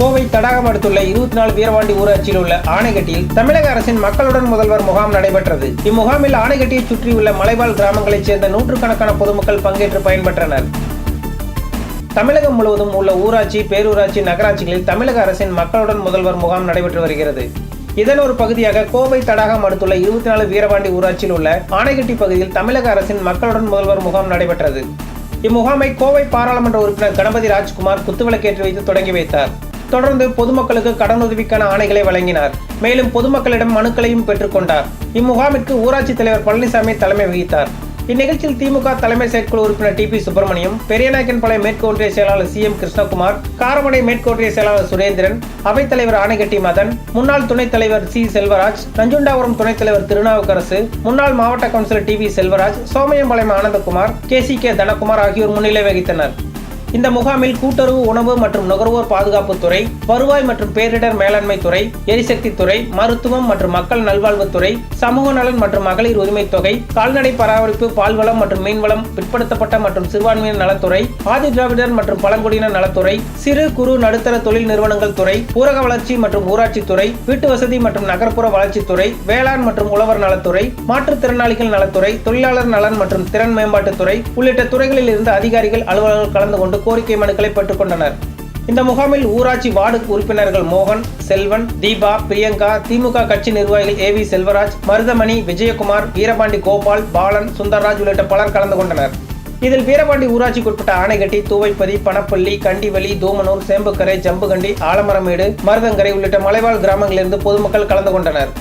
கோவை தடாகம் அடுத்துள்ள இருபத்தி நாலு வீரவாண்டி ஊராட்சியில் உள்ள ஆணைகட்டியில் தமிழக அரசின் மக்களுடன் முதல்வர் முகாம் நடைபெற்றது. இம்முகாமில் ஆணைகட்டியை சுற்றியுள்ள மலைவாழ் கிராமங்களைச் சேர்ந்த நூற்றுக்கணக்கான பொதுமக்கள் பங்கேற்று பயன்பெற்றனர். தமிழகம் முழுவதும் உள்ள ஊராட்சி பேரூராட்சி நகராட்சிகளில் தமிழக அரசின் மக்களுடன் முதல்வர் முகாம் நடைபெற்று வருகிறது. இதன் ஒரு பகுதியாக கோவை தடாகம் அடுத்துள்ள இருபத்தி நாலு வீரபாண்டி ஊராட்சியில் உள்ள ஆணைகட்டி பகுதியில் தமிழக அரசின் மக்களுடன் முதல்வர் முகாம் நடைபெற்றது. இம்முகாமை கோவை பாராளுமன்ற உறுப்பினர் கணபதி ராஜ்குமார் குத்துவிளக்கேற்றி வைத்து தொடங்கி வைத்தார். தொடர்ந்து பொதுமக்களுக்கு கடனுதவிக்கான ஆணைகளை வழங்கினார். மேலும் பொதுமக்களிடம் மனுக்களையும் பெற்றுக்கொண்டார் இம்முகாமிற்கு ஊராட்சி தலைவர் பழனிசாமி தலைமை வகித்தார். இந்நிகழ்ச்சியில் திமுக தலைமை செயற்குழு உறுப்பினர் டி பி சுப்பிரமணியம் பெரியநாயக்கன்பாளையம் மேற்கு ஒன்றிய செயலாளர் சி எம் கிருஷ்ணகுமார் காரமடை மேற்கு ஒன்றிய செயலாளர் சுரேந்திரன் அவைத்தலைவர் ஆணைகட்டி மதன் முன்னாள் துணைத் தலைவர் சி செல்வராஜ் நஞ்சுண்டாபுரம் துணைத் தலைவர் திருநாவுக்கரசு முன்னாள் மாவட்ட councillor T V Selvaraj Somayampalayam Anandakumar K C K Dhanakumar ஆகியோர் முன்னிலை வகித்தனர். இந்த முகாமில் கூட்டுறவு உணவு மற்றும் நுகர்வோர் பாதுகாப்பு துறை வருவாய் மற்றும் பேரிடர் மேலாண்மை துறை எரிசக்தி துறை மருத்துவம் மற்றும் மக்கள் நல்வாழ்வுத்துறை சமூக நலன் மற்றும் மகளிர் உரிமைத் தொகை கால்நடை பராமரிப்பு பால்வளம் மற்றும் மீன்வளம் பிற்படுத்தப்பட்ட மற்றும் சிறுபான்மையினர் நலத்துறை ஆதி திராவிடர் மற்றும் பழங்குடியினர் நலத்துறை சிறு குறு நடுத்தர தொழில் நிறுவனங்கள் துறை ஊரக வளர்ச்சி மற்றும் ஊராட்சி துறை வீட்டு வசதி மற்றும் நகர்ப்புற வளர்ச்சித்துறை வேளாண் மற்றும் உழவர் நலத்துறை மாற்றுத்திறனாளிகள் நலத்துறை தொழிலாளர் நலன் மற்றும் திறன் மேம்பாட்டுத்துறை உள்ளிட்ட துறைகளில் இருந்து அதிகாரிகள் அலுவலர்கள் கலந்து கொண்டு கோரிக்கை மனுக்களை பெற்றுக்கொண்டனர். இந்த முகாமில் ஊராட்சி வார்டு உறுப்பினர்கள் மோகன் செல்வன் தீபா பிரியங்கா திமுக கட்சி நிர்வாகிகள் ஏ வி செல்வராஜ் மருதமணி விஜயகுமார் வீரபாண்டி கோபால் பாலன் சுந்தர்ராஜ் உள்ளிட்ட பலர் கலந்து கொண்டனர். இதில் வீரபாண்டி ஊராட்சிக்குட்பட்ட ஆணைகட்டி தூவைப்பதி பணப்பள்ளி கண்டிவலி தூமனூர் சேம்புக்கரை ஜம்புகண்டி ஆலமரமேடு மருதங்கரை உள்ளிட்ட மலைவாழ் கிராமங்களிலிருந்து பொதுமக்கள் கலந்து கொண்டனர்.